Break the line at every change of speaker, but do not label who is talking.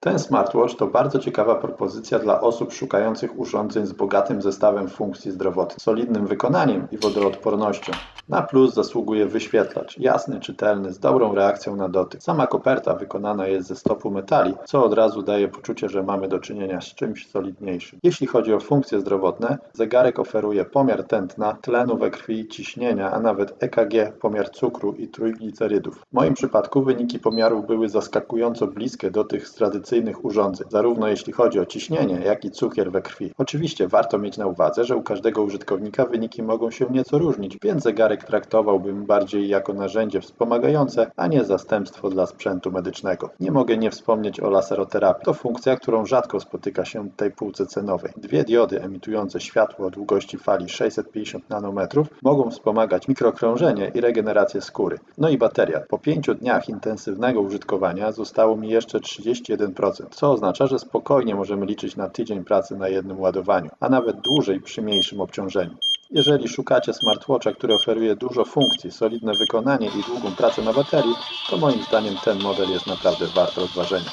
Ten smartwatch to bardzo ciekawa propozycja dla osób szukających urządzeń z bogatym zestawem funkcji zdrowotnych, solidnym wykonaniem i wodoodpornością. Na plus zasługuje wyświetlacz, jasny, czytelny, z dobrą reakcją na dotyk. Sama koperta wykonana jest ze stopu metali, co od razu daje poczucie, że mamy do czynienia z czymś solidniejszym. Jeśli chodzi o funkcje zdrowotne, zegarek oferuje pomiar tętna, tlenu we krwi, ciśnienia, a nawet EKG, pomiar cukru i trójglicerydów. W moim przypadku wyniki pomiarów były zaskakująco bliskie do tych z tradycyjnych urządzeń, zarówno jeśli chodzi o ciśnienie, jak i cukier we krwi. Oczywiście warto mieć na uwadze, że u każdego użytkownika wyniki mogą się nieco różnić, więc zegarek traktowałbym bardziej jako narzędzie wspomagające, a nie zastępstwo dla sprzętu medycznego. Nie mogę nie wspomnieć o laseroterapii. To funkcja, którą rzadko spotyka się w tej półce cenowej. Dwie diody emitujące światło o długości fali 650 nanometrów mogą wspomagać mikrokrążenie i regenerację skóry. No i bateria. Po pięciu dniach intensywnego użytkowania zostało mi jeszcze 31%, co oznacza, że spokojnie możemy liczyć na tydzień pracy na jednym ładowaniu, a nawet dłużej przy mniejszym obciążeniu. Jeżeli szukacie smartwatcha, który oferuje dużo funkcji, solidne wykonanie i długą pracę na baterii, to moim zdaniem ten model jest naprawdę wart rozważenia.